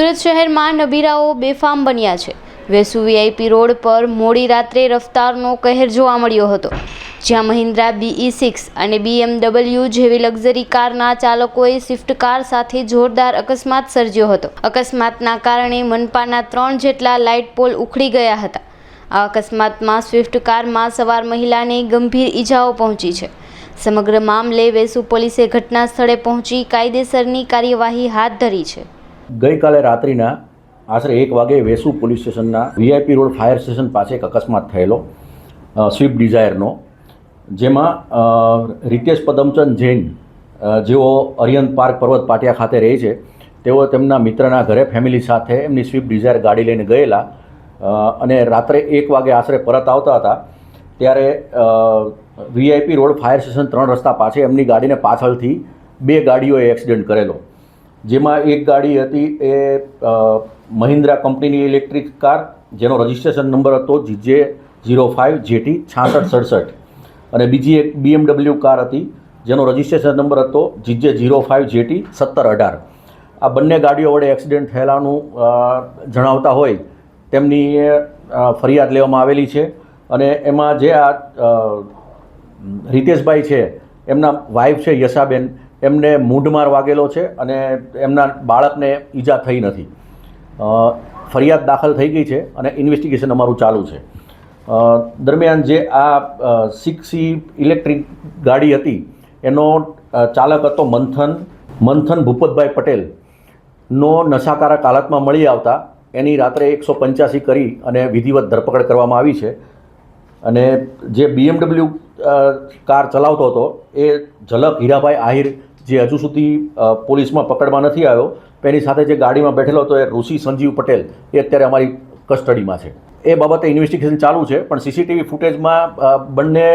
સુરત શહેરમાં નબીરાઓ બેફામ બન્યા છે. વેસુ વીઆઈપી રોડ પર મોડી રાત્રે રફતારનો કહેર જોવા મળ્યો હતો. જ્યાં મહિન્દ્રા બીઈ સિક્સ અને બીએમડબલ્યુ જેવી લક્ઝરી કારના ચાલકોએ સ્વિફ્ટ કાર સાથે જોરદાર અકસ્માત સર્જ્યો હતો. અકસ્માતના કારણે મનપાના ત્રણ જેટલા લાઇટ પોલ ઉખડી ગયા હતા. આ અકસ્માતમાં સ્વિફ્ટ કારમાં સવાર મહિલાને ગંભીર ઈજાઓ પહોંચી છે. સમગ્ર મામલે વેસુ પોલીસે ઘટના સ્થળે પહોંચી કાયદેસરની કાર્યવાહી હાથ ધરી છે. ગઈકાલે રાત્રિના આશરે એક વાગે વેસુ પોલીસ સ્ટેશનના વીઆઈપી રોડ ફાયર સ્ટેશન પાસે એક અકસ્માત થયેલો સ્વિફ્ટ ડિઝાયરનો, જેમાં રિતેશ પદમચંદ જૈન જેઓ અરિયન પાર્ક પર્વત પાટિયા ખાતે રહે છે, તેઓ તેમના મિત્રના ઘરે ફેમિલી સાથે એમની સ્વિફ્ટ ડિઝાયર ગાડી લઈને ગયેલા અને રાત્રે એક વાગે આશરે પરત આવતા હતા, ત્યારે વીઆઈપી રોડ ફાયર સ્ટેશન ત્રણ રસ્તા પાસે એમની ગાડીને પાછળથી બે ગાડીઓએ એક્સિડન્ટ કરેલો. જેમાં એક ગાડી હતી એ મહિન્દ્રા કંપનીની ઇલેક્ટ્રિક કાર, જેનો રજિસ્ટ્રેશન નંબર હતો જીજે ઝીરો ફાઇવ જેટી છાસઠ સડસઠ. અને બીજી એક બીએમડબલ્યુ કાર હતી, જેનો રજિસ્ટ્રેશન નંબર હતો જીજે ઝીરો ફાઇવ જેટી સત્તર અઢાર. આ બંને ગાડીઓ વડે એક્સિડન્ટ થયેલાનું જણાવતા હોય, તેમની ફરિયાદ લેવામાં આવેલી છે. અને એમાં જે આ રિતેશભાઈ છે, એમના વાઈફ છે યશાબેન. એમને મૂંઢમાર વાગેલો છે અને એમના બાળકને ઈજા થઈ નથી. ફરિયાદ દાખલ થઈ ગઈ છે અને ઇન્વેસ્ટિગેશન અમારું ચાલુ છે. દરમિયાન જે આ સિક્સી ઇલેક્ટ્રિક ગાડી હતી, એનો ચાલક હતો મંથન મંથન ભૂપતભાઈ પટેલ. નો નશાકારક હાલતમાં મળી આવતા, એની રાત્રે એકસો પંચ્યાસી કરી અને વિધિવત ધરપકડ કરવામાં આવી છે. અને જે બીએમડબલ્યુ કાર ચલાવતો હતો, એ ઝલક હીરાભાઈ આહિર જે હજુ સુધી પોલીસમાં પકડમાં નથી આવ્યો એની સાથે જે ગાડીમાં બેઠેલો હતો એ ઋષિ સંજીવ પટેલ, એ અત્યારે અમારી કસ્ટડીમાં છે. એ બાબતે ઇન્વેસ્ટિગેશન ચાલુ છે પણ સીસીટીવી ફૂટેજમાં બંને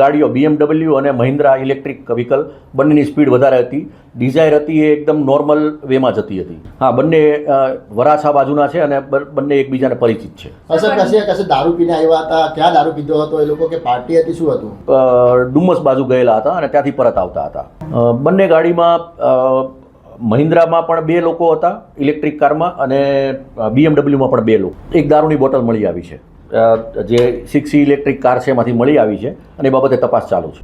ગાડીઓ બીએમડબલ્યુ અને મહિન્દ્રા ઇલેક્ટ્રિક વ્હીકલ બંનેની સ્પીડ વધારે હતી. ડિઝાયર હતી એ એકદમ નોર્મલ વેમાં જતી હતી. હા બંને વરાછા બાજુના છે અને બંને એકબીજાને પરિચિત છે. અસર કશે કશે દારૂ પીને આવ્યા હતા? ક્યાં દારૂ પીધો હતો? એ લોકો કે પાર્ટી હતી શું હતું? ડુમસ બાજુ ગયેલા હતા અને ત્યાંથી પરત આવતા હતા. બંને ગાડીમાં મહિન્દ્રામાં પણ બે લોકો હતા, ઇલેક્ટ્રિક કારમાં અને બીએમડબલ્યુમાં પણ બે લોકો. એક દારૂની બોટલ મળી આવી છે. જે સિક્સ ઇલેક્ટ્રિક કાર છે એમાંથી મળી આવી છે અને એ બાબતે તપાસ ચાલુ છે.